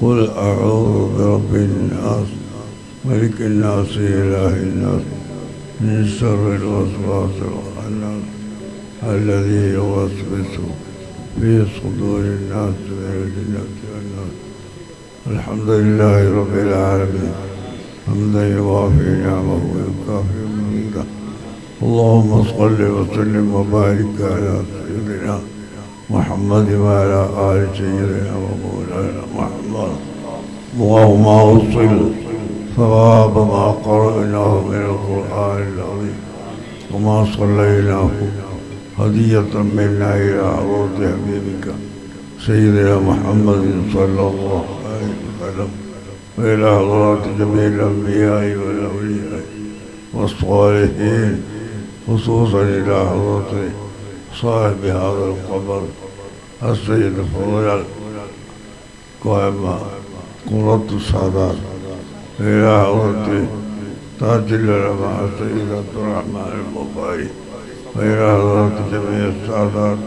قل أعوذ برب الناس ملك الناس إله الناس من شر الوسواس الخناس الذي يوسوس في صدور الناس من الجنة والناس. الحمد لله رب العالمين. حمدا يوافي نعمه ويكافئ مزيده اللهم صل وسلم وبارك على سيدنا محمد وعلى آل سيدنا ومولانا محمد. اللهم أوصل ثواب ما قرأناه من القرآن العظيم وما صليناه هدية منا إلى عروض حبيبك. سيدنا محمد صلى الله عليه وسلم وإلى حضرات جميع الأنبياء والأولياء والصالحين خصوصا إلى حضرة صاحب هذا القبر السيد فضل قائمة قرة السادات. إلى حضرة تاج العلماء السيد عبد الرحمن المباري وإلى حضرة جميع السادات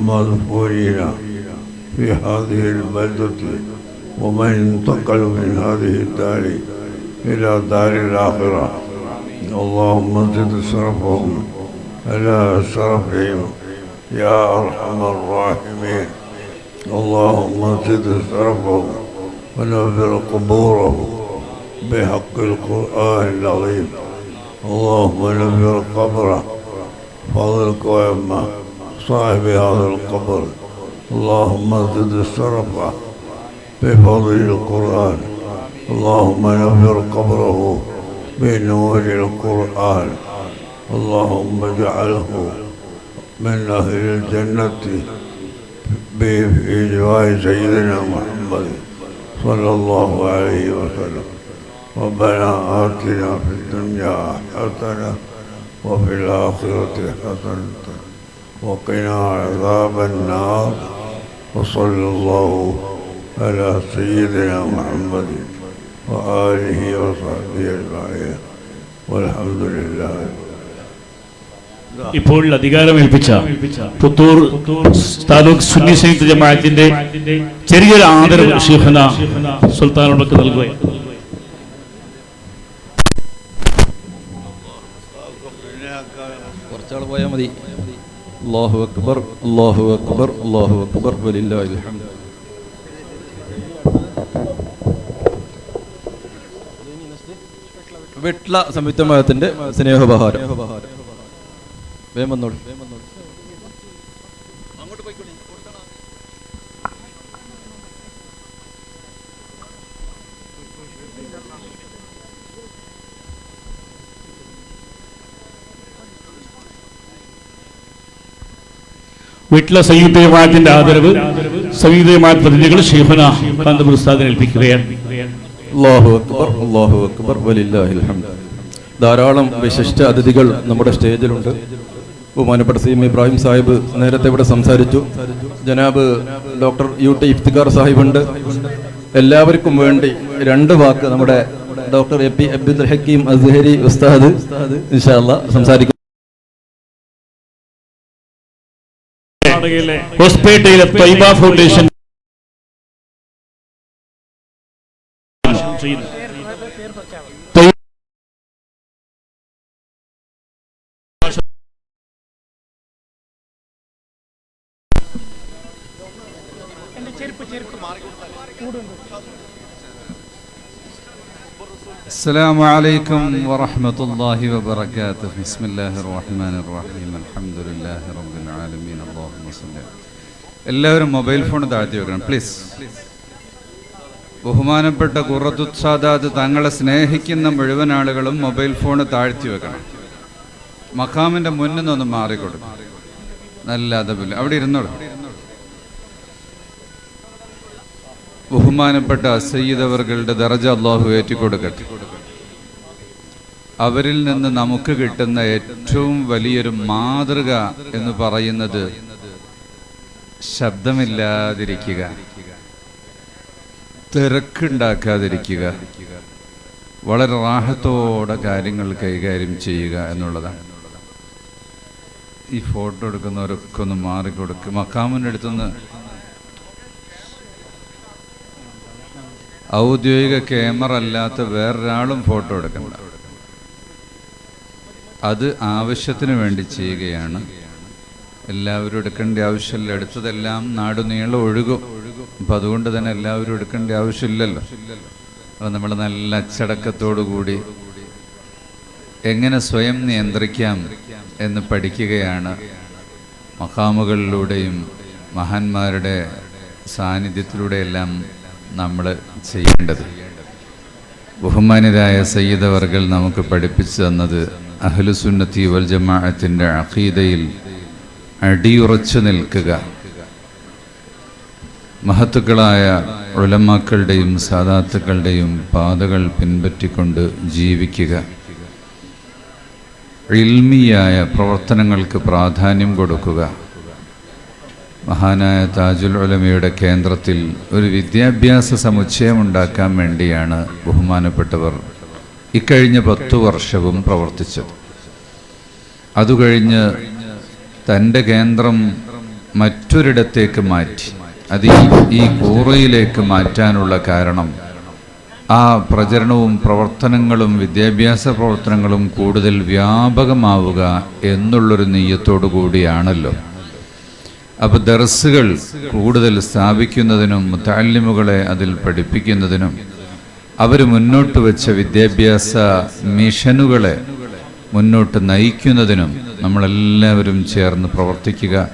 المذكورين في هذه البلدة ومن انتقل من هذه الدار إلى دار الآخرة. اللهم زد شرفهم على شرفهم يا أرحم الراحمين. اللهم زد شرفهم ونفر قبورهم بحق القرآن العظيم. اللهم نفر قبره فضلك ويما صاحب هذا القبر. اللهم زد شرفه بفضل القرآن. اللهم نفر قبره بنور القرآن. اللهم اجعله من أهل الجنة في جوار سيدنا محمد صلى الله عليه وسلم. ربنا آتنا في الدنيا حسنة وفي الآخرة حسنة وقنا عذاب النار. وصلى الله على سيدنا محمد. وآله وصحبه أجمعين والحمد لله ഇപ്പോൾ അധികാരമേൽപ്പിച്ച പുത്തൂർ താലൂക്ക് സുന്നി സംയുക്ത ജമാഅത്തിന്റെ ചെറിയൊരു ആദരവ് ഷീഖന സുൽത്താനോടൊക്കെ നൽകുകയാണ് കുറച്ചാൾ പോയാൽ മതി അള്ളാഹു അക്ബർ അള്ളാഹു അക്ബർ അള്ളാഹു അക്ബർ വലില്ലാഹിൽ വിട്ല സംയുക്ത മതത്തിന്റെ സ്നേഹോപഹാരം. വേഗം വന്നോളൂ. വീട്ടിലെ സംയുക്ത ജമാഅത്തിന്റെ ആദരവ് സംയുക്ത ജമാഅത്ത് പ്രതിനിധികൾ ഉസ്താദിനെ ഏൽപ്പിക്കുകയാണ്. അള്ളാഹു അക്ബർ അള്ളാഹു അക്ബർ വലില്ലാഹിൽ ഹംദ് ധാരാളം വിശിഷ്ട അതിഥികൾ നമ്മുടെ സ്റ്റേജിലുണ്ട്. ബഹുമാനപ്പെട്ട സി എം ഇബ്രാഹിം സാഹിബ് നേരത്തെ ഇവിടെ സംസാരിച്ചു. ജനാബ് ഡോക്ടർ യു ടി ഇഫ്തിഖാർ സാഹിബുണ്ട്. എല്ലാവർക്കും വേണ്ടി രണ്ട് വാക്ക് നമ്മുടെ doctor A P Abdul Hakeem Azhari ഉസ്താദ് സംസാരിക്കും. ഹോസ്പേട്ടയിലെ തൈബ ഫൗണ്ടേഷൻ തൈ- السلام عليكم ورحمة الله وبركاته بسم الله الرحمن الرحيم الحمد لله رب العالمين اللهم صل എല്ലാവരും മൊബൈൽ ഫോൺ താഴ്ത്തി വെക്കണം പ്ലീസ് ബഹുമാനപ്പെട്ട ഖുറത്തുസാദാദ് തങ്ങളെ സ്നേഹിക്കുന്ന മുഴുവൻ ആളുകളും മൊബൈൽ ഫോൺ താഴ്ത്തി വെക്കണം. മഖാമിന്റെ മുന്നിൽ നിന്നൊന്ന് മാറിക്കൊടുക്കും. നല്ല അതപില്ല അവിടെ ഇരുന്നോളൂ. ബഹുമാനപ്പെട്ട സയ്യിദ് അവർകളുടെ ദറജ അള്ളാഹു ഏറ്റിക്കൊടുക്കട്ടെ. അവരിൽ നിന്ന് നമുക്ക് കിട്ടുന്ന ഏറ്റവും വലിയൊരു മാതൃക എന്ന് പറയുന്നത് ശബ്ദമില്ലാതിരിക്കുക. തിരക്കുണ്ടാക്കാതിരിക്കുക. വളരെ റാഹത്തോടെ കാര്യങ്ങൾ കൈകാര്യം ചെയ്യുക എന്നുള്ളതാണ്. ഈ ഫോട്ടോ എടുക്കുന്നവരൊക്കെ ഒന്ന് മാറിക്കൊടുക്കുക മക്കാമിന്റെ അടുത്തുനിന്ന് ഔദ്യോഗിക ക്യാമറ അല്ലാത്ത വേറൊരാളും ഫോട്ടോ എടുക്കണ്ട. അത് ആവശ്യത്തിന് വേണ്ടി ചെയ്യുകയാണ്. എല്ലാവരും എടുക്കേണ്ട ആവശ്യമില്ല. എടുത്തതെല്ലാം നാടുനീളം ഒഴുകും. അപ്പം അതുകൊണ്ട് തന്നെ എല്ലാവരും എടുക്കേണ്ട ആവശ്യമില്ലല്ലോ. അപ്പം നമ്മൾ നല്ല അച്ചടക്കത്തോടു കൂടി എങ്ങനെ സ്വയം നിയന്ത്രിക്കാം എന്ന് പഠിക്കുകയാണ് മഹാമുകളിലൂടെയും മഹാന്മാരുടെ സാന്നിധ്യത്തിലൂടെയെല്ലാം നമ്മൾ ചെയ്യേണ്ടത്. ബഹുമാന്യരായ സയ്യിദവർകൾ നമുക്ക് പഠിപ്പിച്ചു തന്നത് അഹ്ലുസുന്നത്തി വൽ ജമാഅത്തിന്റെ അഖീദയിൽ അടിയുറച്ചു നിൽക്കുക. മഹത്തുക്കളായ ഉലമാക്കളുടെയും സാദാത്തുക്കളുടെയും പാതകൾ പിൻപറ്റിക്കൊണ്ട് ജീവിക്കുക. ഇൽമിയായ പ്രവർത്തനങ്ങൾക്ക് പ്രാധാന്യം കൊടുക്കുക. മഹാനായ താജുൽ ഉലമയുടെ കേന്ദ്രത്തിൽ ഒരു വിദ്യാഭ്യാസ സമുച്ചയമുണ്ടാക്കാൻ വേണ്ടിയാണ് ബഹുമാനപ്പെട്ടവർ ഇക്കഴിഞ്ഞ പത്തു വർഷവും പ്രവർത്തിച്ചത്. അതുകഴിഞ്ഞ് തന്റെ കേന്ദ്രം മറ്റൊരിടത്തേക്ക് മാറ്റി. അത് ഈ- കൂറയിലേക്ക് മാറ്റാനുള്ള കാരണം. ആ പ്രചരണവും പ്രവർത്തനങ്ങളും വിദ്യാഭ്യാസ പ്രവർത്തനങ്ങളും കൂടുതൽ വ്യാപകമാവുക എന്നുള്ളൊരു നെയ്യത്തോടു കൂടിയാണല്ലോ. അപ്പോൾ ദർസുകൾ കൂടുതൽ സ്ഥാപിക്കുന്നതിനും താലിമുകളെ അതിൽ പഠിപ്പിക്കുന്നതിനും അവർ മുന്നോട്ട് വെച്ച വിദ്യാഭ്യാസ മിഷനുകളെ മുന്നോട്ട് നയിക്കുന്നതിനും നമ്മളെല്ലാവരും ചേർന്ന് പ്രവർത്തിക്കുക.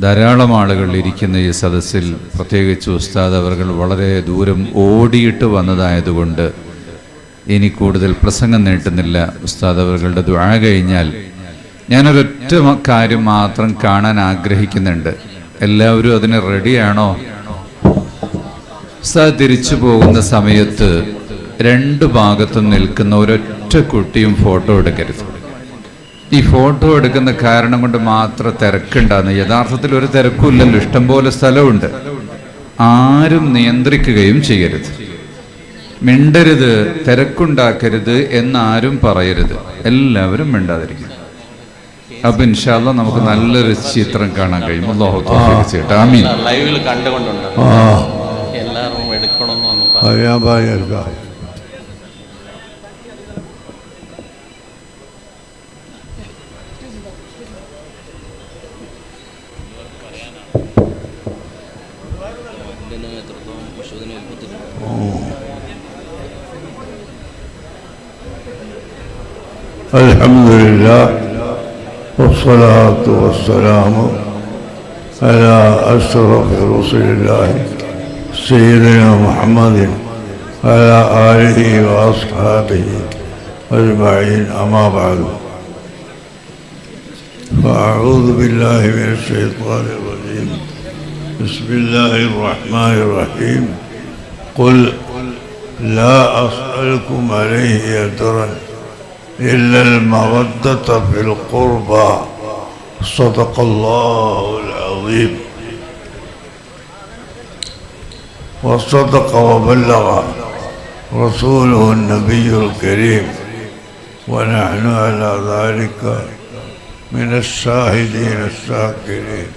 ധാരാളം ആളുകൾ ഇരിക്കുന്ന ഈ സദസ്സിൽ പ്രത്യേകിച്ച് ഉസ്താദ് അവർകൾ വളരെ ദൂരം ഓടിയിട്ട് വന്നതായതുകൊണ്ട് ഇനി കൂടുതൽ പ്രസംഗം നീട്ടുന്നില്ല. ഉസ്താദ് അവരുടെ ദ്വാ കഴിഞ്ഞാൽ ഞാനൊരൊറ്റ കാര്യം മാത്രം കാണാൻ ആഗ്രഹിക്കുന്നുണ്ട്. എല്ലാവരും അതിന് റെഡിയാണോ? ഉസ്താദ് തിരിച്ചു പോകുന്ന സമയത്ത് രണ്ട് ഭാഗത്തും നിൽക്കുന്ന ഒരൊറ്റ കുട്ടിയും ഫോട്ടോ എടുക്കരുത്. ഈ ഫോട്ടോ എടുക്കുന്ന കാരണം കൊണ്ട് മാത്രം തിരക്കുണ്ടാകുന്ന യഥാർത്ഥത്തിൽ ഒരു തിരക്കുമില്ലല്ലോ. ഇഷ്ടംപോലെ സ്ഥലമുണ്ട്. ആരും നിയന്ത്രിക്കുകയും ചെയ്യരുത്. മിണ്ടരുത് തിരക്കുണ്ടാക്കരുത് എന്നാരും പറയരുത്. എല്ലാവരും മിണ്ടാതിരിക്കും. അപ്പൊ ഇൻഷാല്ല നമുക്ക് നല്ലൊരു ചിത്രം കാണാൻ കഴിയും. ലൈവിൽ കണ്ടുകൊണ്ടുണ്ട്. എല്ലാവരും എടുക്കണമെന്ന് الحمد لله والصلاة والسلام على أشرف رسل الله سيدنا محمد وعلى آله وأصحابه أجمعين أما بعد. فأعوذ بالله من الشيطان الرجيم. بسم الله الرحمن الرحيم. قل لا أسألكم عليه أجرا. إلا المودة في القربى صدق الله العظيم وصدق وبلغ رسوله النبي الكريم ونحن على ذلك من الشاهدين الشاكرين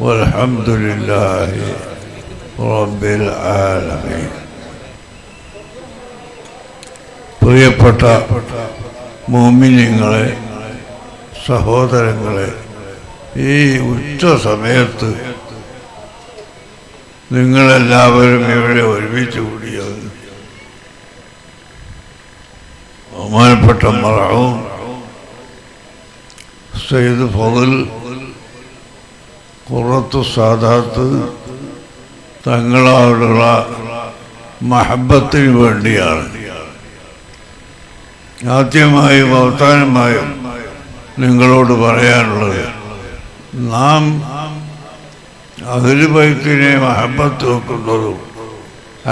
والحمد لله رب العالمين പ്രിയപ്പെട്ട മോമിനിങ്ങളെ സഹോദരങ്ങളെ ഈ ഉച്ച സമയത്ത് നിങ്ങളെല്ലാവരും ഇവിടെ ഒരുമിച്ച് കൂടിയത് ബഹുമാനപ്പെട്ട മറവും സെയ്ദ് ഫതിൽ കുറത്തു സാധാത്ത് തങ്ങളോടുള്ള മഹബത്തിന് വേണ്ടിയാണ്. ആദ്യമായും അവസാനമായും നിങ്ങളോട് പറയാനുള്ളത് നാം അഖിലുബൈത്തിനെ മഹബത്ത് വെക്കുന്നതും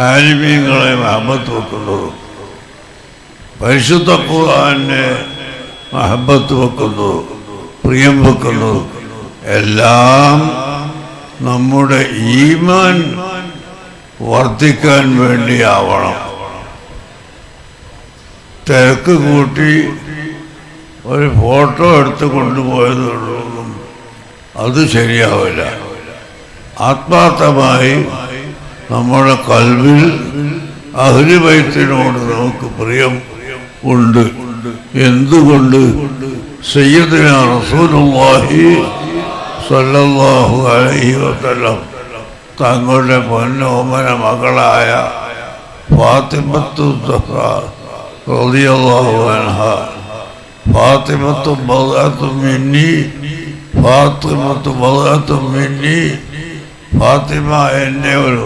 ആലിമീങ്ങളെ മഹബത്ത് വെക്കുന്നതും പരിശുദ്ധ ഖുർആനെ മഹബത്ത് വെക്കുന്നതും പ്രിയം വെക്കുന്നതും എല്ലാം നമ്മുടെ ഈമാൻ വർദ്ധിക്കാൻ വേണ്ടിയാവണം. തിരക്ക് കൂട്ടി ഒരു ഫോട്ടോ എടുത്ത് കൊണ്ടുപോയതൊന്നും അത് ശരിയാവില്ല. ആത്മാർത്ഥമായി നമ്മുടെ കൽവിൽ അഹ്ലിബൈത്തിനോട് നമുക്ക് പ്രിയം ഉണ്ട്. എന്തുകൊണ്ട്? സയ്യദിന റസൂലുള്ളാഹി സല്ലല്ലാഹു അലൈഹി വസല്ലം തങ്ങളുടെ പൊന്നോമന മകളായ ഫാത്തിമത്തു സഹ്റ റളിയല്ലാഹു അൻഹ. ഫാത്തിമത്തു ബദഅത്തു മിന്നി ഫാത്തിമത്തു ബദഅത്തു മിന്നി. ഫാത്തിമ എന്റെ ഒരു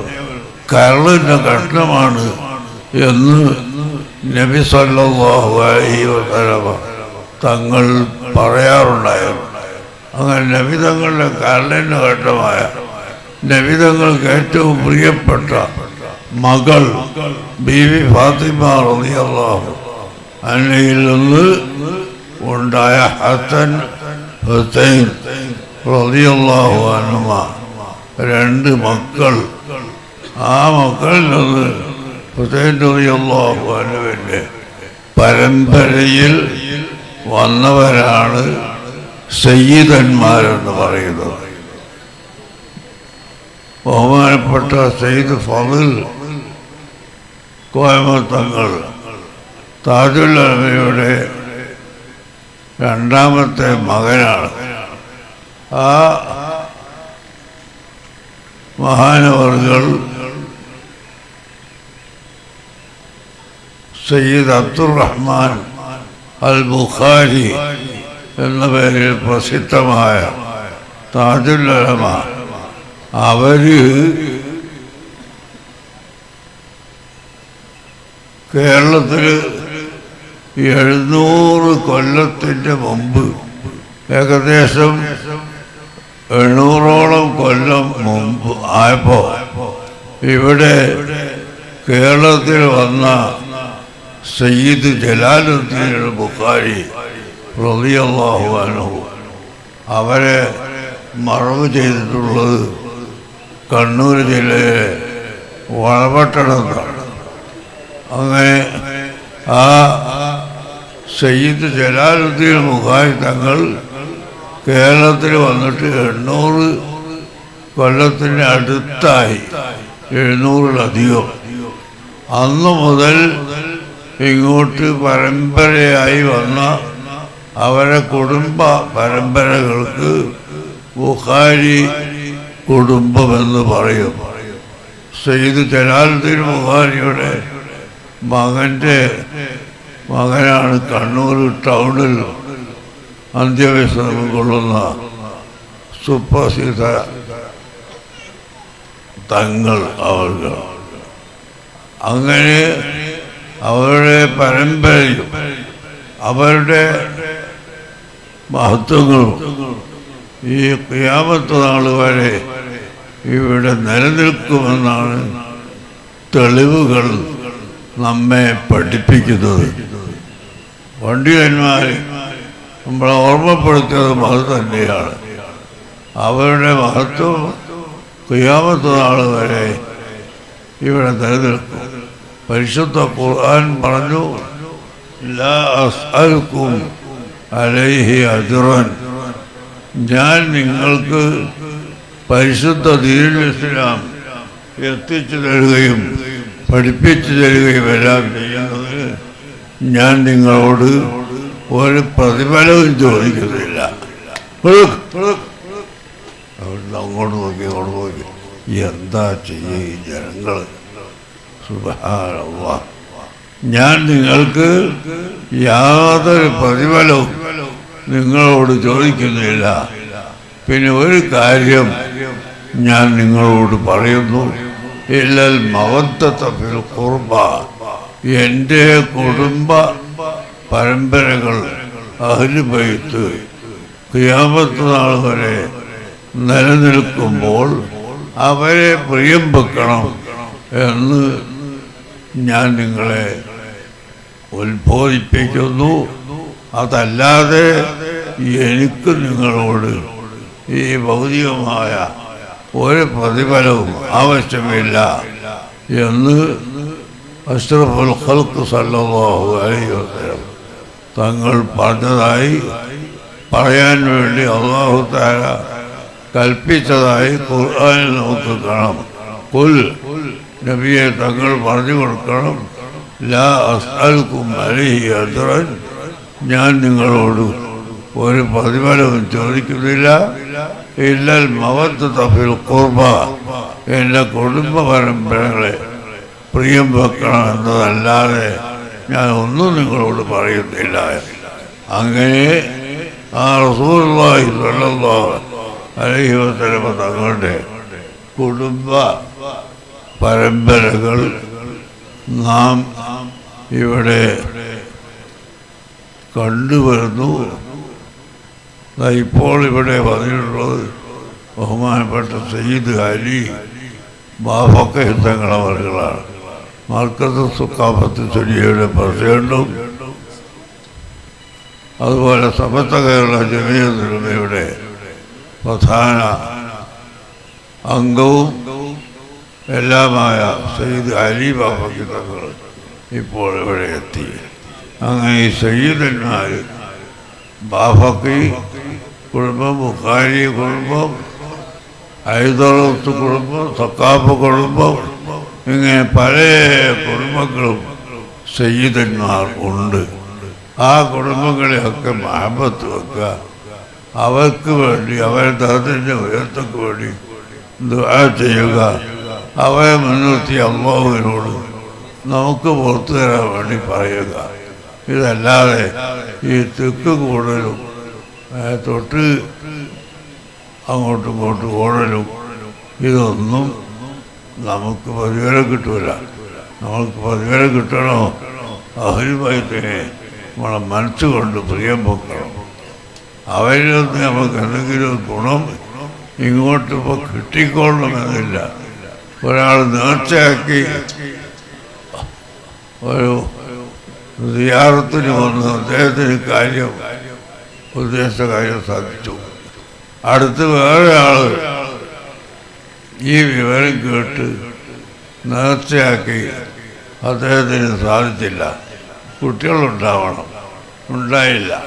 കരളിന്റെ കഷ്ണമാണ് എന്ന് നബി സല്ലല്ലാഹു അലൈഹി വസല്ലമ തങ്ങൾ പറയാറുണ്ടായിരുന്നു. അങ്ങനെ നബി തങ്ങളുടെ കരളിന്റെ ഘട്ടമായ നബി തങ്ങൾക്ക് ഏറ്റവും പ്രിയപ്പെട്ട മകൾ ബീവി ഫാത്തിമ റളിയല്ലാഹു അന്നയിൽ നിന്ന് ഉണ്ടായ ഹസൻ ഹുസൈൻ റളിയല്ലാഹു അൻഹുമ. രണ്ട് മക്കൾ. ആ മക്കളിൽ നിന്ന് ഹുസൈൻ റളിയല്ലാഹു അൻഹുവിന്റെ പരമ്പരയിൽ വന്നവരാണ് സയ്യിദന്മാരെന്ന് പറയുന്നത്. ബഹുമാനപ്പെട്ട സയ്യിദ് ഫതിൽ കോയമത്തങ്ങൾ താജുൽ അലമയുടെ രണ്ടാമത്തെ മകനാണ്. ആ മഹാനവർകൾ സയ്യിദ് അബ്ദുറഹ്മാൻ അൽ ബുഖാരി എന്ന പേരിൽ പ്രസിദ്ധമായ താജുൽ അലമ കേരളത്തിൽ എഴുന്നൂറ് കൊല്ലത്തിന്റെ മുമ്പ് ഏകദേശം എണ്ണൂറോളം കൊല്ലം മുമ്പ് ആയപ്പോൾ ഇവിടെ കേരളത്തിൽ വന്ന സയ്യിദ് ജലാലുദ്ദീൻ ബുഖാരി പ്രതിയല്ലാഹുവാനോ അവരെ മറവ് ചെയ്തിട്ടുള്ളത് കണ്ണൂർ ജില്ലയിലെ വളപട്ടണത്താണ്. അങ്ങനെ ആ സയ്യിദ് ജലാലുദ്ദീൻ മുഖായി തങ്ങൾ കേരളത്തിൽ വന്നിട്ട് എണ്ണൂറ് കൊല്ലത്തിന് അടുത്തായി. എഴുന്നൂറിലധികം. അന്ന് മുതൽ ഇങ്ങോട്ട് പരമ്പരയായി വന്ന അവരെ കുടുംബ പരമ്പരകൾക്ക് ബുഖാരി കുടുംബമെന്ന് പറയും. സയ്യിദ് ജലാലുദ്ദീൻ ബുഖാരിയുടെ മകന്റെ മകനാണ് കണ്ണൂർ ടൗണിൽ അന്ത്യവിശ്രമം കൊള്ളുന്ന സുപ്രസിദ്ധ തങ്ങൾ അവർക്ക്. അങ്ങനെ അവരുടെ പരമ്പരയും അവരുടെ മഹത്വങ്ങളും ഈ ക്രിയാമത്ത് നാൾ വരെ ഇവിടെ നിലനിൽക്കുമെന്നാണ് തെളിവുകൾ നമ്മെ പഠിപ്പിക്കുന്നത്. പണ്ഡിതന്മാർ നമ്മളെ ഓർമ്മപ്പെടുത്തിയത് അത് തന്നെയാണ് അവരുടെ മഹത്വം ക്രിയാമത്ത് നാൾ വരെ ഇവിടെ നിലനിൽക്കും. പരിശുദ്ധ ഖുർആൻ പറഞ്ഞു അസ്അൽക്കും അലൈഹി അജുറൻ. ഞാൻ നിങ്ങൾക്ക് പരിശുദ്ധ ദീനുൽ ഇസ്ലാം എത്തിച്ചു തരികയും പഠിപ്പിച്ചു തരികയും എല്ലാം ചെയ്യുന്നത് ഞാൻ നിങ്ങളോട് ഒരു പ്രതിഫലവും ചോദിക്കുന്നില്ല. അവിടുന്ന് അങ്ങോട്ട് നോക്കി അങ്ങോട്ട് നോക്കി. എന്താ ചെയ്യുക ഈ ജനങ്ങൾ ഞാൻ നിങ്ങൾക്ക് യാതൊരു പ്രതിഫലവും നിങ്ങളോട് ചോദിക്കുന്നില്ല. പിന്നെ ഒരു കാര്യം ഞാൻ നിങ്ങളോട് പറയുന്നു. ഇല്ലൽ മവത്തത്തിൽ കുർബ എന്റെ കുടുംബ പരമ്പരകൾ അഹ്ലുബൈത്ത് ക്രിയാമത്ത് നാൾ വരെ നിലനിൽക്കുമ്പോൾ അവരെ പ്രിയം വെക്കണം എന്ന് ഞാൻ നിങ്ങളെ ഉത്ബോധിപ്പിക്കുന്നു. അതല്ലാതെ എനിക്ക് നിങ്ങളോട് ഈ ഭൗതികമായ ഒരു പ്രതിഫലവും ആവശ്യമില്ല എന്ന് അഷ്റഫുൽ ഖൽക്ക് സല്ലല്ലാഹു അലൈഹി വസല്ലം തങ്ങൾ പറഞ്ഞതായി പറയാൻ വേണ്ടി അള്ളാഹു താര കൽപ്പിച്ചതായി ഖുർആാനിൽ നമുക്ക് കാണാം. കുൽ നബിയെ തങ്ങൾ പറഞ്ഞു കൊടുക്കണം. ലാ അസ്അൽക്കും അലൈഹി അജ്റൻ. ഞാൻ നിങ്ങളോട് ഒരു പ്രതിഫലവും ചോദിക്കുന്നില്ല. ഇല്ലൽ മവത്ത് തഫിൽ കുർബ എന്റെ കുടുംബ പരമ്പരകളെ പ്രിയം വെക്കണം എന്നതല്ലാതെ ഞാൻ ഒന്നും നിങ്ങളോട് പറയുന്നില്ല. അങ്ങനെ ആ റസൂർവായി സ്വല്ലല്ലാഹു അലൈഹി വസല്ലമ തങ്ങളുടെ കുടുംബ പരമ്പരകൾ നാം ഇവിടെ കണ്ടുവരുന്നു. ഇപ്പോൾ ഇവിടെ വന്നിട്ടുള്ളത് ബഹുമാനപ്പെട്ട സയ്യിദ് അലി ബാഫക്ക യുദ്ധങ്ങളവറുകളാണ് മർക്കത്ത് സുക്കാഫത്ത് സുരിയയുടെ പ്രസിഡന്റും അതുപോലെ സമസ്ത കേരള ജമീയത്തിലുമയുടെ പ്രധാന അംഗവും എല്ലാമായ സയ്യിദ് അലി ബാബയ്ക്ക് തങ്ങൾ ഇപ്പോൾ ഇവിടെ എത്തി. അങ്ങനെ ഈ സയ്യിദന്മാർ ബാഫക്കി കുടുംബം ബുഖാരി കുടുംബം ഐതോളത്ത് കുടുംബം സക്കാഫ് കുടുംബം ഇങ്ങനെ പല കുടുംബങ്ങളും സയ്യിദന്മാർ ഉണ്ട്. ആ കുടുംബങ്ങളെയൊക്കെ മഹബത്ത് വെക്കുക. അവർക്ക് വേണ്ടി അവരെ ദഹത്തിന്റെ ഉയർത്തക്ക് വേണ്ടി ദുആ ചെയ്യുക. അവരെ മുൻനിർത്തി അമ്മാവിനോട് നമുക്ക് പുറത്തു തരാൻ വേണ്ടി പറയുക. ഇതല്ലാതെ ഈ തെക്ക് കൂടുതലും തൊട്ട് അങ്ങോട്ടും ഇങ്ങോട്ടും ഓടലും. ഇതൊന്നും നമുക്ക് പ്രതിഫലം കിട്ടൂല. നമുക്ക് പ്രതിഫലം കിട്ടണോ? അഹരിമയത്തിനെ നമ്മളെ മനസ്സുകൊണ്ട് പ്രിയം പൊക്കണം. അവരിൽ നിന്ന് നമുക്ക് എന്തെങ്കിലും ഗുണം ഇങ്ങോട്ട് ഇപ്പോൾ കിട്ടിക്കൊള്ളണമെന്നില്ല. ഒരാൾ നേർച്ചയാക്കി ഒരു സിയാറത്തിന് വന്ന് അദ്ദേഹത്തിന് കാര്യം ഉദ്ദേശിച്ച കാര്യം സാധിച്ചു. അടുത്ത് വേറെ ആൾ ഈ വിവരം കേട്ട് നേർച്ചയാക്കി അദ്ദേഹത്തിന് സാധിച്ചില്ല. കുട്ടികളുണ്ടാവണം. ഉണ്ടായില്ല.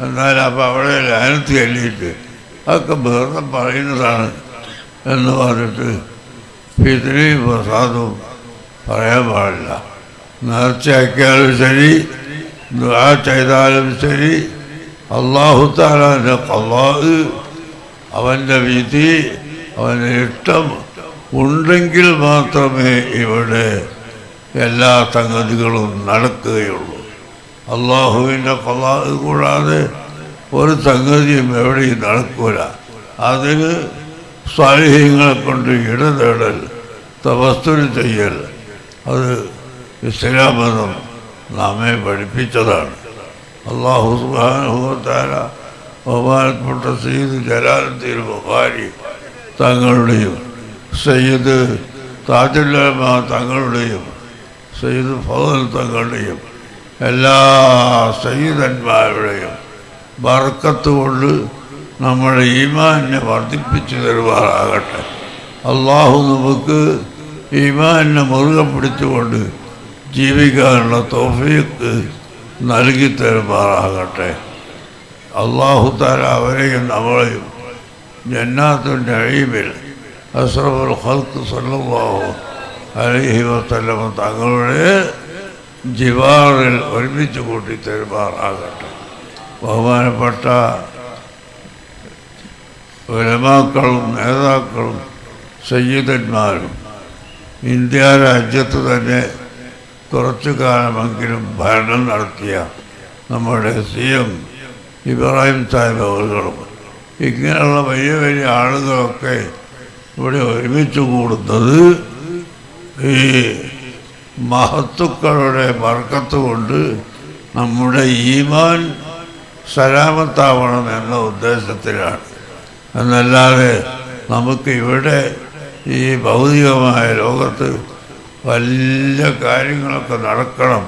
എന്നാൽ അപ്പം അവിടെ ലാനത്ത് ചൊല്ലിയിട്ട് അതൊക്കെ വെറുതെ പറയുന്നതാണ് എന്ന് പറഞ്ഞിട്ട് പിതൃയും പ്രസാദവും പറയാൻ പാടില്ല. നേർച്ചയാക്കിയാലും ശരി ദുആ ചെയ്താലും ശരി അള്ളാഹു താലാന്റെ കള്ളാഹ് അവന്റെ വിധി അവന്റെ ഇഷ്ടം ഉണ്ടെങ്കിൽ മാത്രമേ ഇവിടെ എല്ലാ സംഗതികളും നടക്കുകയുള്ളൂ. അള്ളാഹുവിന്റെ കള്ളാഹ് കൂടാതെ ഒരു സംഗതിയും എവിടെയും നടക്കൂല. അതിന് സ്വാലിഹ്യങ്ങളെ കൊണ്ട് ഇടതേടൽ തപസ്തുര് ചെയ്യൽ അത് ഇസ്ലാമതം നാമേ പഠിപ്പിച്ചതാണ്. അള്ളാഹു സുബാനുഭവത്താര ബഹുമാനപ്പെട്ട സയ്യിദ് ജലാലുദ്ദീൻ ബുഹാരി തങ്ങളുടെയും സയ്യിദ് താജുല്ലമ തങ്ങളുടെയും സയ്യിദ് ഫവൽ തങ്ങളുടെയും എല്ലാ സയ്യിദന്മാരുടെയും ബർക്കത്ത് കൊണ്ട് നമ്മുടെ ഈമാനെ വർദ്ധിപ്പിച്ചു തരുവാറാകട്ടെ അള്ളാഹു നമുക്ക് ഈമാനെ മുറുകെ പിടിച്ചുകൊണ്ട് ജീവിക്കാനുള്ള തോഫീക്ക് നൽകി തരുമാറാകട്ടെ അള്ളാഹു താല അവരെയും നമ്മളെയും ജന്നാത്തിന്റെ അഴിമിൽ അസ്രഫുൽ ഹൽക്ക് സല്ലല്ലാഹു അലൈഹി വസ്ലമ തങ്ങളുടെ ജിവാറിൽ ഒരുമിച്ച് കൂട്ടി തരുമാറാകട്ടെ ബഹുമാനപ്പെട്ട ഉലമാക്കളും നേതാക്കളും സയ്യിദന്മാരും ഇന്ത്യ രാജ്യത്ത് തന്നെ കുറച്ചു കാലമെങ്കിലും ഭരണം നടത്തിയ നമ്മുടെ സി എം ഇബ്രാഹിം സാഹിബ് അവர்களுം ഇങ്ങനെയുള്ള വലിയ വലിയ ആളുകളൊക്കെ ഇവിടെ ഒരുമിച്ച് കൂടുന്നത് ഈ മഹത്തുക്കളുടെ വർക്കത്ത് കൊണ്ട് നമ്മുടെ ഈമാൻ സലാമത്താവണം എന്ന ഉദ്ദേശത്തിലാണ്. എന്നല്ലാതെ നമുക്ക് ഇവിടെ ഈ ഭൗതികമായ ലോകത്ത് വലിയ കാര്യങ്ങളൊക്കെ നടക്കണം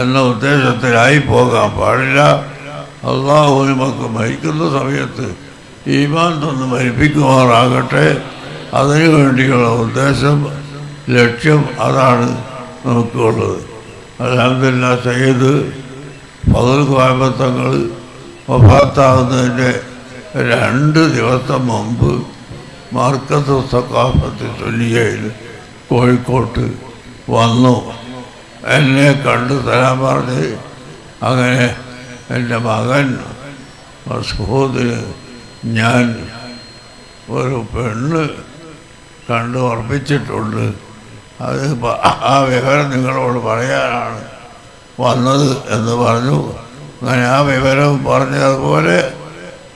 എന്ന ഉദ്ദേശത്തിലായി പോകാൻ പാടില്ല. അള്ളാഹു നമുക്ക് മരിക്കുന്ന സമയത്ത് ഈമാൻ തന്ന് മരിപ്പിക്കുമാറാകട്ടെ. അതിനു വേണ്ടിയുള്ള ഉദ്ദേശം ലക്ഷ്യം അതാണ് നമുക്കുള്ളത്. അലഹമില്ല സയ്യിദ് പകൽ കോയമ്പത്തങ്ങൾ വഫാത്താകുന്നതിന്റെ രണ്ട് ദിവസം മുമ്പ് മാർക്കത്ത് സക്കാഫത്ത് ചൊല്ലിയയിൽ കോഴിക്കോട്ട് വന്നു. എന്നെ കണ്ടു തരാൻ പറഞ്ഞ് അങ്ങനെ എന്റെ മകൻ മസൂദിന് ഞാൻ ഒരു പെണ്ണ് കണ്ട് ഉറപ്പിച്ചിട്ടുണ്ട്. അത് ആ വിവരം നിങ്ങളോട് പറയാനാണ് വന്നത് എന്ന് പറഞ്ഞു. അങ്ങനെ ആ വിവരം പറഞ്ഞതുപോലെ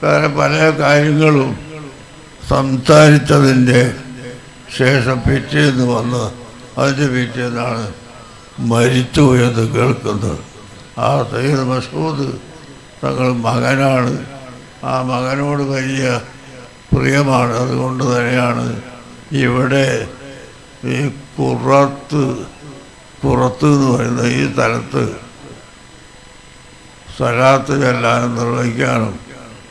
വേറെ പല കാര്യങ്ങളും സംസാരിച്ചതിന്റെ ശേഷം പിറ്റേന്ന് വന്ന് അതിന്റെ പിറ്റേന്നാണ് മരിച്ചു എന്ന് കേൾക്കുന്നത്. ആ സയ്യിദ് മസൂദ് തങ്ങൾ മകനാണ്. ആ മകനോട് വലിയ പ്രിയമാണ്. അതുകൊണ്ട് തന്നെയാണ് ഇവിടെ ഈ കുറത്ത് പുറത്ത് എന്ന് പറയുന്ന ഈ സ്ഥലത്ത് സ്ഥലത്ത് ചെല്ലാനും നിർവഹിക്കാനും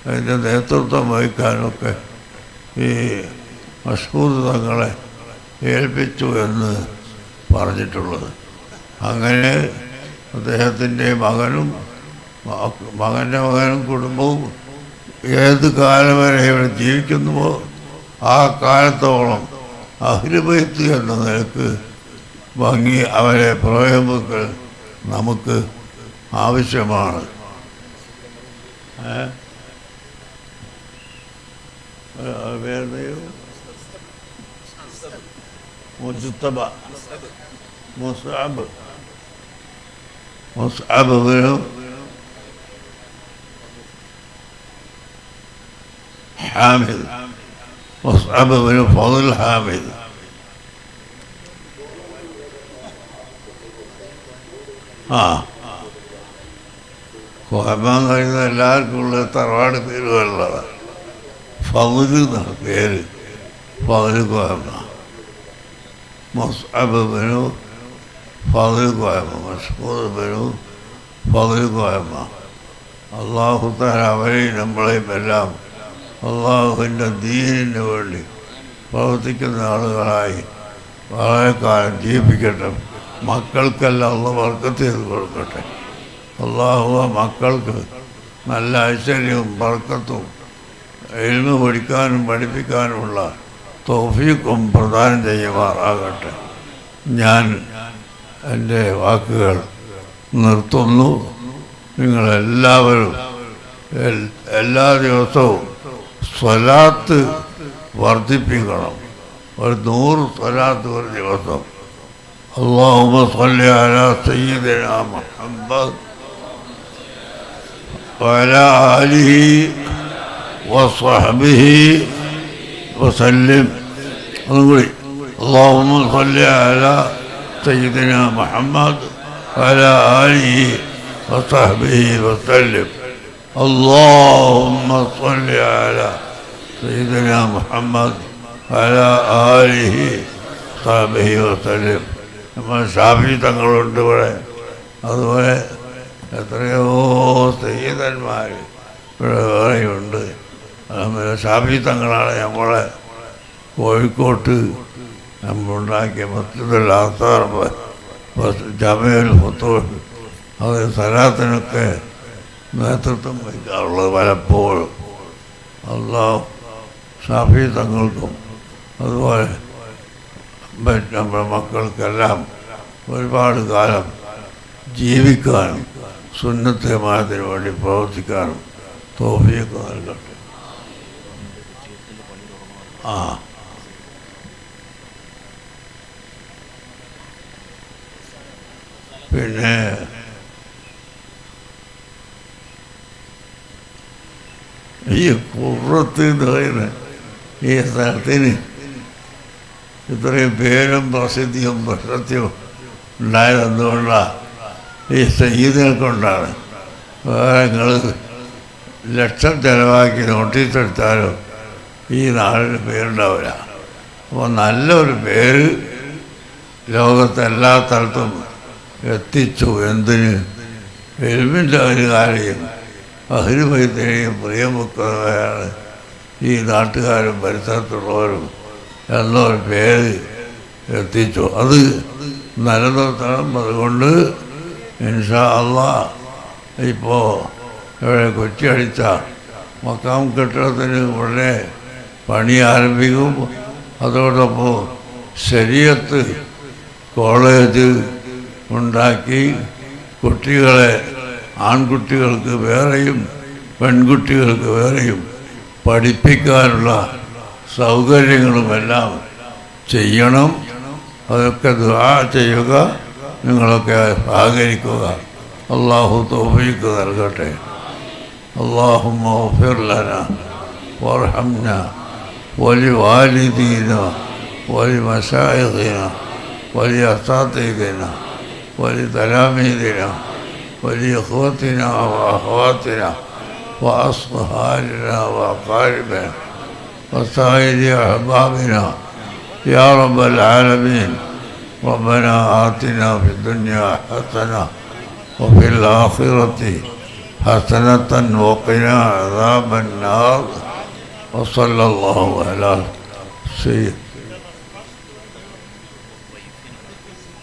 അതിന്റെ നേതൃത്വം വഹിക്കാനൊക്കെ ഈ മഷൂദ് തങ്ങളെ ഏൽപ്പിച്ചു എന്ന് പറഞ്ഞിട്ടുള്ളത്. അങ്ങനെ അദ്ദേഹത്തിന്റെ മകനും മകന്റെ മകനും കുടുംബവും ഏത് കാലം വരെ ഇവിടെ ജീവിക്കുന്നുവോ ആ കാലത്തോളം അഹ്ലുബൈത്ത് എന്ന നിലയ്ക്ക് ഭംഗി അവരെ പ്രയോഗങ്ങൾ നമുക്ക് ആവശ്യമാണ്. വേറെയോ? മുജ്തബ മുസ്അബ് മുസ്അബ് ബിനു حامد مصعب بن فضل حامد ആ കോയമ്മ എന്ന് പറയുന്നത് എല്ലാവർക്കും ഉള്ള തറവാട് പേരുകളാണ് ഫൗല് എന്നാണ് പേര് ഫൗല് കോയമ്മ മൊസാബ് ബനു ഫൗൽ കോയമ്മ മസ്മൂദ് ബനു ഫൗൽ കോയമ്മ അള്ളാഹു താൻ അവരെയും നമ്മളെയും എല്ലാം അള്ളാഹുവിന്റെ ദീനിന് വേണ്ടി പ്രവർത്തിക്കുന്ന ആളുകളായി വളരെ കാലം ജീവിപ്പിക്കട്ടെ മക്കൾക്കെല്ലാം അള്ള വർക്കത്ത് ചെയ്ത് കൊടുക്കട്ടെ. അള്ളാഹു ആ മക്കൾക്ക് നല്ല ഐശ്വര്യവും വർക്കത്തും എഴുന്ന് പഠിക്കാനും പഠിപ്പിക്കാനുമുള്ള തോഫീക്കും പ്രദാനം ചെയ്യുമാറാകട്ടെ. ഞാൻ എന്റെ വാക്കുകൾ നിർത്തുന്നു. നിങ്ങളെല്ലാവരും എല്ലാ ദിവസവും സ്വലാത്ത് വർദ്ധിപ്പിക്കണം. ഒരു നൂറ് സ്വലാത്ത് ഒരു ദിവസം. അള്ളാഹുമ സല്ലി അല وسلم نقول اللهم صل على سيدنا محمد وعلى آله وصحبه وسلم اللهم صل على سيدنا محمد وعلى آله وصحبه وسلم നമ്മൾ ഷാഫി തങ്ങളുണ്ട് ഇവിടെ അതുപോലെ എത്രയോ സ്ത്രീധന്മാർ ഇവിടെ വേറെയുണ്ട് അതുപോലെ ഷാഫി തങ്ങളാണ് നമ്മളെ കോഴിക്കോട്ട് നമ്മളുണ്ടാക്കിയ മസ്ജിദുൽ ആസാർ ജമയുൽ അത് സലാത്തിനൊക്കെ നേതൃത്വം വഹിക്കാറുള്ളത് പലപ്പോഴും. അള്ളാഹ് ഷാഫി തങ്ങൾക്കും അതുപോലെ നമ്മുടെ മക്കൾക്കെല്ലാം ഒരുപാട് കാലം ജീവിക്കാനും സുന്നത്തമായതിനു വേണ്ടി പ്രവർത്തിക്കാനും തോഫിയൊക്കെ നൽകട്ടെ. ആ. പിന്നെ ഈ കുറത്ത് പറയുന്ന ഈ സ്ഥലത്തിന് ഇത്രയും പേരും പ്രസിദ്ധിയും പ്രശസ്തിയും ഉണ്ടായതെന്തുകൊണ്ടാണ് ഈ സയ്യിദിനെ കൊണ്ടാണ്. വേറെ നിങ്ങൾ ലക്ഷം ചിലവാക്കി നോട്ടീസ് എടുത്താലും ഈ നാളിന് പേരുണ്ടാവില്ല അപ്പോൾ നല്ലൊരു പേര് ലോകത്തെ എല്ലാ സ്ഥലത്തും എത്തിച്ചു. എന്തിന്? എൽമിന്റെ ഒരു കാര്യം. അഹിരുവൈദ്യരെയും പ്രിയമുക്കുന്നവരാണ് ഈ നാട്ടുകാരും പരിസരത്തുള്ളവരും എന്നൊരു പേര് എത്തിച്ചു. അത് നിലനിർത്തണം. അതുകൊണ്ട് ഇൻഷാ അള്ളാ ഇപ്പോൾ ഇവിടെ കൊച്ചിയടിച്ച മക്കാം കെട്ടിടത്തിന് ഉടനെ പണി ആരംഭിക്കും. അതോടൊപ്പം ശരീരത്ത് കോളേജ് ഉണ്ടാക്കി കുട്ടികളെ ആൺകുട്ടികൾക്ക് വേറെയും പെൺകുട്ടികൾക്ക് വേറെയും പഠിപ്പിക്കാനുള്ള സൗകര്യങ്ങളുമെല്ലാം ചെയ്യണം. അതൊക്കെ ദുആ ചെയ്യുക നിങ്ങളൊക്കെ സഹകരിക്കുക. അള്ളാഹു തോഫിക്ക് നൽകട്ടെ. അള്ളാഹു മഫിർ ലന വർഹംന ولوالدينا ولمشايخنا ولأساتذتنا ولتلاميذنا ولإخوتنا وأخواتنا وأصهارنا وأقاربنا وسائر أحبابنا. يا رب العالمين ربنا آتنا في الدنيا حسنة وفي الآخرة حسنة وقنا عذاب النار. وصلى الله على سيد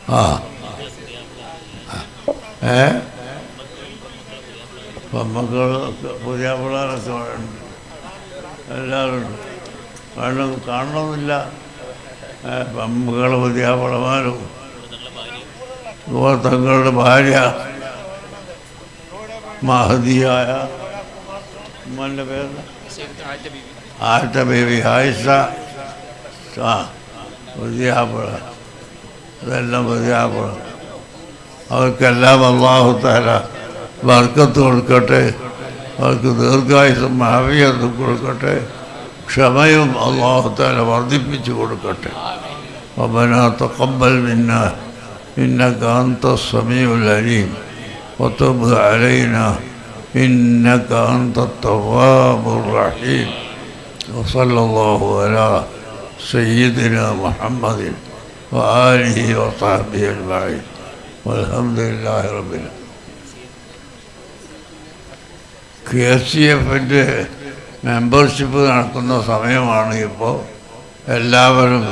ആ ഏ മക്കൾ പുതിയ പിള്ളേരൊക്കെ ഉണ്ട് എല്ലാവരും ഉണ്ട് വേണം കാണണമെന്നില്ല മക്കൾ പുതിയ പിള്ളമാരും തങ്ങളുടെ ഭാര്യ മഹദിയായ ഉമ്മൻ്റെ പേര് آتا بھی حائصہ ہاں وزیا پڑا اللہ وزیا پڑا اور کلام اللہ تعالیٰ برکت اور کٹے۔ اور کدھر کا اس محاویت اور کٹے۔ شمیم اللہ تعالیٰ وردی پیچھ اور کٹے۔ ربنا تقبل منا۔ انك انت السميع العليم وتب علینا۔ انکا انتا التواب الرحیم۔ وصلى الله على سيدنا محمد وآله وصحبه أجمعين والحمد لله رب العالمين കെ സി എഫിൻ്റെ മെമ്പർഷിപ്പ് നടക്കുന്ന സമയമാണ് ഇപ്പോൾ എല്ലാവരും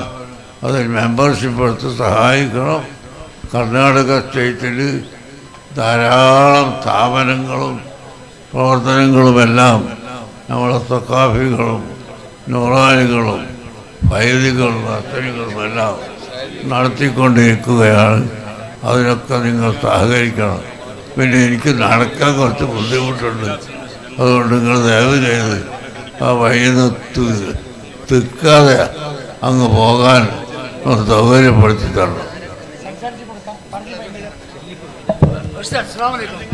അതിൽ മെമ്പർഷിപ്പ് എടുത്ത് സഹായിക്കണം കർണാടക സ്റ്റേറ്റിൽ ധാരാളം സ്ഥാപനങ്ങളും പ്രവർത്തനങ്ങളുമെല്ലാം നമ്മളെ സക്കാഫികളും നൂറാനികളും വൈദികളും അത്തനികളുമെല്ലാം നടത്തിക്കൊണ്ടിരിക്കുകയാണ്. അതിനൊക്കെ നിങ്ങൾ സഹകരിക്കണം. പിന്നെ എനിക്ക് നടക്കാൻ കുറച്ച് ബുദ്ധിമുട്ടുണ്ട്. അതുകൊണ്ട് നിങ്ങൾ ദയവ് ചെയ്ത് ആ വൈകുന്നത്ത് തിക്കാതെ അങ്ങ് പോകാൻ ഒന്ന് സൗകര്യപ്പെടുത്തി തരണം. selamun aleyküm.